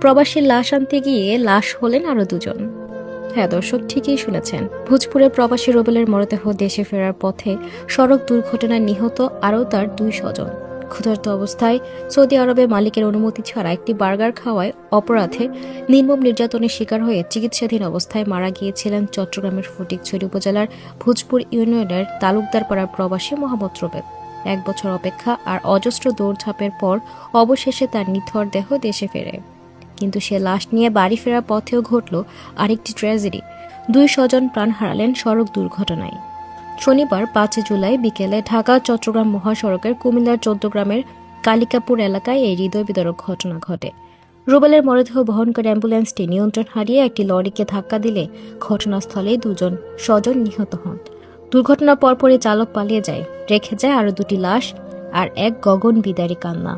প্রবাসীর লাশ আনতে গিয়ে লাশ হলেন আরও দুজন। হ্যাঁ দর্শক, ঠিকই শুনেছেন। ভোজপুরের প্রবাসী রোবেলের মরদেহ দেশে ফেরার পথে সড়ক দুর্ঘটনায় নিহত আরও তার দুই স্বজন। ক্ষুধার্ত অবস্থায় সৌদি আরবে মালিকের অনুমতি ছাড়া একটি বার্গার খাওয়ায় অপরাধে নির্মম নির্যাতনের শিকার হয়ে চিকিৎসাধীন অবস্থায় মারা গিয়েছিলেন চট্টগ্রামের ফটিকছড়ি উপজেলার ভোজপুর ইউনিয়নের তালুকদারপাড়ার প্রবাসী মোহাম্মদ রোবেল। এক বছর অপেক্ষা আর অজস্র দৌড়ঝাঁপের পর অবশেষে তার নিথর দেহ দেশে ফেরে। কিন্তু সে লাশ নিয়ে বাড়ি ফেরার পথেও ঘটল আরেকটি ট্র্যাজেডি। দুই স্বজন প্রাণ হারালেন সড়ক দুর্ঘটনায়। শনিবার পাঁচই জুলাই বিকেলে ঢাকা, চট্টগ্রাম মহাসড়কের কুমিল্লার চৌদ্দগ্রামের কালিকাপুর এলাকায় এই হৃদয় বিদারক ঘটনা ঘটে। রুবেলের মরদেহ বহনকারী অ্যাম্বুলেন্সটি নিয়ন্ত্রণ হারিয়ে একটি লরিকে ধাক্কা দিলে ঘটনাস্থলেই দুজন স্বজন নিহত হন। দুর্ঘটনার পরপরই চালক পালিয়ে যায়, রেখে যায় আরও দুটি লাশ আর এক গগন বিদারী কান্না।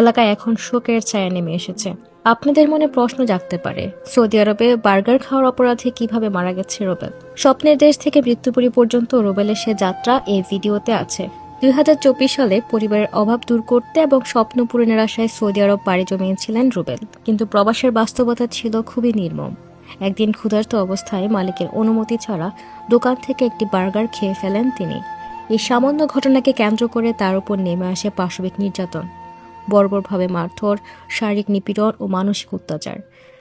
এলাকায় এখন শোকের ছায়া নেমে এসেছে। আপনাদের মনে প্রশ্ন জাগতে পারে, সৌদি আরবে বার্গার খাওয়ার অপরাধে কীভাবে মারা গেছে রোবেল? স্বপ্নের দেশ থেকে মৃত্যুপুরী পর্যন্ত রোবেলের সে যাত্রা এই ভিডিওতে আছে। দুই হাজার চব্বিশ সালে পরিবারের অভাব দূর করতে এবং স্বপ্ন পূরণের আশায় সৌদি আরব পাড়ি জমিয়েছিলেন রুবেল। কিন্তু প্রবাসের বাস্তবতা ছিল খুবই নির্মম। একদিন ক্ষুধার্ত অবস্থায় মালিকের অনুমতি ছাড়া দোকান থেকে একটি বার্গার খেয়ে ফেলেন তিনি। এই সামান্য ঘটনাকে কেন্দ্র করে তার উপর নেমে আসে পাশবিক নির্যাতন। বর্বরভাবে মারধর, শারীরিক নিপীড়ন ও মানসিক অত্যাচার।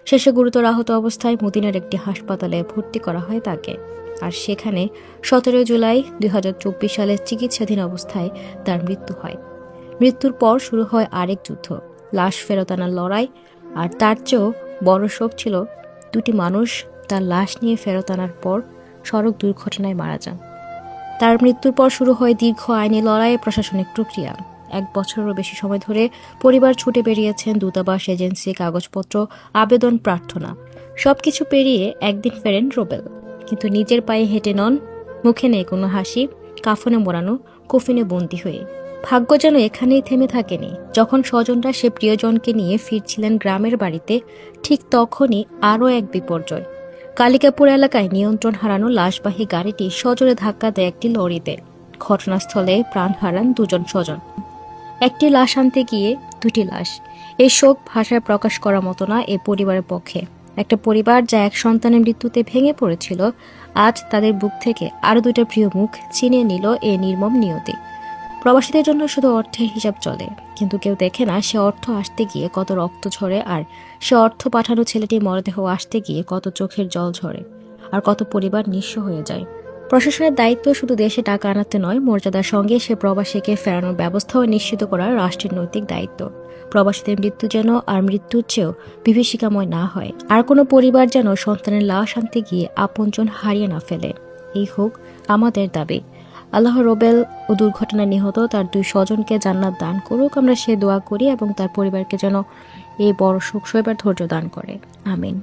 শেষে গুরুতর আহত অবস্থায় মদিনার একটি হাসপাতালে ভর্তি করা হয় তাকে। আর সেখানে সতেরো জুলাই দুই সালে চিকিৎসাধীন অবস্থায় তার মৃত্যু হয়। মৃত্যুর পর শুরু হয় আরেক যুদ্ধ, লাশ ফেরত আনার লড়াই। আর তার চেয়েও বড় শোক ছিল দুটি মানুষ তার লাশ নিয়ে ফেরত আনার পর সড়ক দুর্ঘটনায় মারা যান। তার মৃত্যুর পর শুরু হয় দীর্ঘ আইনি লড়াইয়ের প্রশাসনিক প্রক্রিয়া। এক বছরেরও বেশি সময় ধরে পরিবার ছুটে বেরিয়েছেন দূতাবাস এজেন্সি, কাগজপত্র, আবেদন, প্রার্থনা। সবকিছু পেরিয়ে একদিন ফেরেন রোবেল। কিন্তু নিজের পায়ে হেঁটে নন, মুখে নেই কোনো হাসি, কাফনে মোড়ানো, কফিনে বন্দি হয়ে। ভাগ্য যেন এখানেই থেমে থাকেনি। যখন স্বজনরা সে প্রিয়জনকে নিয়ে ফিরছিলেন গ্রামের বাড়িতে, ঠিক তখনই আরও এক বিপর্যয়। কালিকাপুর এলাকায় নিয়ন্ত্রণ হারানো লাশবাহী গাড়িটি সজোরে ধাক্কা দেয় একটি লরিতে। ঘটনাস্থলে প্রাণ হারান দুজন স্বজন। একটি লাশ আনতে গিয়ে দুটি লাশ। এই শোক ভাষায় প্রকাশ করার মতো না এ পরিবারের পক্ষে। একটা পরিবার যা এক সন্তানের মৃত্যুতে ভেঙে পড়েছিল, আজ তাদের বুক থেকে আরও দুটো প্রিয় মুখ চিনিয়ে নিল এ নির্মম নিয়তি। প্রবাসীদের জন্য শুধু অর্থের হিসাব চলে, কিন্তু কেউ দেখে না সে অর্থ আসতে গিয়ে কত রক্ত ঝরে আর সে অর্থ পাঠানো ছেলেটির মরদেহ আসতে গিয়ে কত চোখের জল ঝরে, আর কত পরিবার নিঃস্ব হয়ে যায়। প্রশাসনের দায়িত্ব শুধু দেশে টাকা আনাতে নয়, মর্যাদার সঙ্গে সে প্রবাসীকে ফেরানোর ব্যবস্থাও নিশ্চিত করার রাষ্ট্রের নৈতিক দায়িত্ব। প্রবাসীদের মৃত্যু যেন আর মৃত্যুর চেয়েও বিভীষিকাময় না হয়, আর কোনো পরিবার যেন সন্তানের লাশ আনতে গিয়ে আপনজন হারিয়ে না ফেলে। এই হোক আমাদের দাবি। আল্লাহ রোবেল ও দুর্ঘটনায় নিহত তার দুই স্বজনকে জান্নাত দান করুক, আমরা সে দোয়া করি এবং তার পরিবারকে যেন এই বড় শোক সইবার ধৈর্য দান করে। আমিন।